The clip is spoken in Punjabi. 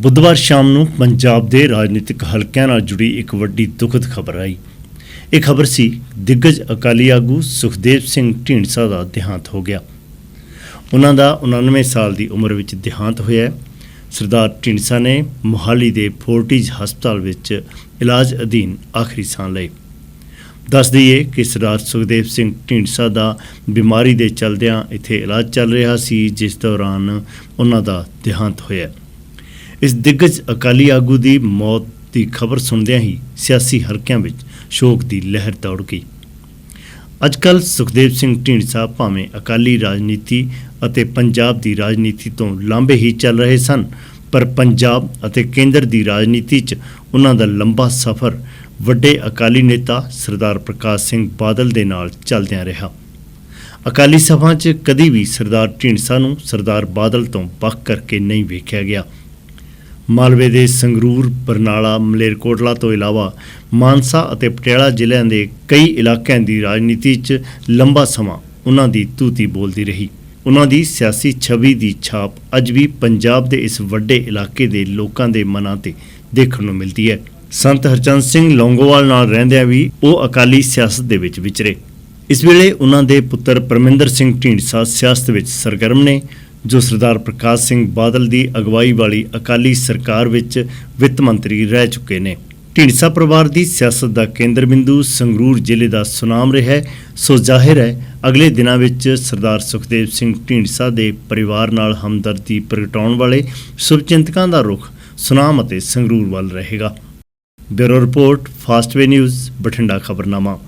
ਬੁੱਧਵਾਰ ਸ਼ਾਮ ਨੂੰ ਪੰਜਾਬ ਦੇ ਰਾਜਨੀਤਿਕ ਹਲਕਿਆਂ ਨਾਲ ਜੁੜੀ ਇੱਕ ਵੱਡੀ ਦੁਖਦ ਖਬਰ ਆਈ। ਇਹ ਖਬਰ ਸੀ ਦਿੱਗਜ ਅਕਾਲੀ ਆਗੂ ਸੁਖਦੇਵ ਸਿੰਘ ਢੀਂਡਸਾ ਦਾ ਦੇਹਾਂਤ ਹੋ ਗਿਆ। ਉਹਨਾਂ ਦਾ 99 ਸਾਲ ਦੀ ਉਮਰ ਵਿੱਚ ਦੇਹਾਂਤ ਹੋਇਆ ਸਰਦਾਰ ਢੀਂਡਸਾ ਨੇ ਮੁਹਾਲੀ ਦੇ ਫੋਰਟਿਜ ਹਸਪਤਾਲ ਵਿੱਚ ਇਲਾਜ ਅਧੀਨ ਆਖਰੀ ਸਾਹ ਲਏ। ਦੱਸ ਦਈਏ ਕਿ ਸਰਦਾਰ ਸੁਖਦੇਵ ਸਿੰਘ ਢੀਂਡਸਾ ਦਾ ਬਿਮਾਰੀ ਦੇ ਚਲਦਿਆਂ ਇੱਥੇ ਇਲਾਜ ਚੱਲ ਰਿਹਾ ਸੀ, ਜਿਸ ਦੌਰਾਨ ਉਹਨਾਂ ਦਾ ਦੇਹਾਂਤ ਹੋਇਆ ਇਸ ਦਿੱਗਜ ਅਕਾਲੀ ਆਗੂ ਦੀ ਮੌਤ ਦੀ ਖਬਰ ਸੁਣਦਿਆਂ ਹੀ ਸਿਆਸੀ ਹਲਕਿਆਂ ਵਿੱਚ ਸ਼ੋਕ ਦੀ ਲਹਿਰ ਦੌੜ ਗਈ। ਅੱਜਕੱਲ ਸੁਖਦੇਵ ਸਿੰਘ ਢੀਂਡਸਾ ਭਾਵੇਂ ਅਕਾਲੀ ਰਾਜਨੀਤੀ ਅਤੇ ਪੰਜਾਬ ਦੀ ਰਾਜਨੀਤੀ ਤੋਂ ਲਾਂਭੇ ਹੀ ਚੱਲ ਰਹੇ ਸਨ, ਪਰ ਪੰਜਾਬ ਅਤੇ ਕੇਂਦਰ ਦੀ ਰਾਜਨੀਤੀ 'ਚ ਉਹਨਾਂ ਦਾ ਲੰਬਾ ਸਫ਼ਰ ਵੱਡੇ ਅਕਾਲੀ ਨੇਤਾ ਸਰਦਾਰ ਪ੍ਰਕਾਸ਼ ਸਿੰਘ ਬਾਦਲ ਦੇ ਨਾਲ ਚੱਲਦਿਆਂ ਰਿਹਾ। ਅਕਾਲੀ ਸਭਾ 'ਚ ਕਦੀ ਵੀ ਸਰਦਾਰ ਢੀਂਡਸਾ ਨੂੰ ਸਰਦਾਰ ਬਾਦਲ ਤੋਂ ਵੱਖ ਕਰਕੇ ਨਹੀਂ ਵੇਖਿਆ ਗਿਆ। ਮਾਲਵੇ ਦੇ ਸੰਗਰੂਰ, ਬਰਨਾਲਾ, ਮਲੇਰਕੋਟਲਾ ਤੋਂ ਇਲਾਵਾ ਮਾਨਸਾ ਅਤੇ ਪਟਿਆਲਾ ਜ਼ਿਲ੍ਹਿਆਂ ਦੇ ਕਈ ਇਲਾਕਿਆਂ ਦੀ ਰਾਜਨੀਤੀ 'ਚ ਲੰਬਾ ਸਮਾਂ ਉਹਨਾਂ ਦੀ ਤੂਤੀ ਬੋਲਦੀ ਰਹੀ। ਉਹਨਾਂ ਦੀ ਸਿਆਸੀ ਛਵੀ ਦੀ ਛਾਪ ਅੱਜ ਵੀ ਪੰਜਾਬ ਦੇ ਇਸ ਵੱਡੇ ਇਲਾਕੇ ਦੇ ਲੋਕਾਂ ਦੇ ਮਨਾਂ ਤੇ ਦੇਖਣ ਨੂੰ ਮਿਲਦੀ ਹੈ। ਸੰਤ ਹਰਚੰਦ ਸਿੰਘ ਲੌਂਗੋਵਾਲ ਨਾਲ ਰਹਿੰਦਿਆਂ ਵੀ ਉਹ ਅਕਾਲੀ ਸਿਆਸਤ ਦੇ ਵਿੱਚ ਵਿਚਰੇ। ਇਸ ਵੇਲੇ ਉਹਨਾਂ ਦੇ ਪੁੱਤਰ ਪਰਮਿੰਦਰ ਸਿੰਘ ਢੀਂਡਸਾ ਸਿਆਸਤ ਵਿੱਚ ਸਰਗਰਮ ਨੇ। ਜੋ ਸਰਦਾਰ ਪ੍ਰਕਾਸ਼ ਸਿੰਘ ਬਾਦਲ ਦੀ ਅਗਵਾਈ ਵਾਲੀ ਅਕਾਲੀ ਸਰਕਾਰ ਵਿੱਚ ਵਿੱਤ ਮੰਤਰੀ ਰਹਿ ਚੁੱਕੇ ਨੇ। ਢੀਂਡਸਾ ਪਰਿਵਾਰ ਦੀ ਸਿਆਸਤ ਦਾ ਕੇਂਦਰ ਬਿੰਦੂ ਸੰਗਰੂਰ ਜ਼ਿਲ੍ਹੇ ਦਾ ਸੁਨਾਮ ਰਿਹਾ ਹੈ। ਸੋ ਜ਼ਾਹਿਰ ਹੈ, ਅਗਲੇ ਦਿਨਾਂ ਵਿੱਚ ਸਰਦਾਰ ਸੁਖਦੇਵ ਸਿੰਘ ਢੀਂਡਸਾ ਦੇ ਪਰਿਵਾਰ ਨਾਲ ਹਮਦਰਦੀ ਪ੍ਰਗਟਾਉਣ ਵਾਲੇ ਸ਼ੁਭਚਿੰਤਕਾਂ ਦਾ ਰੁਖ ਸੁਨਾਮ ਅਤੇ ਸੰਗਰੂਰ ਵੱਲ ਰਹੇਗਾ। Bureau report, Fastway news, Bathinda ਖਬਰਨਾਮਾ।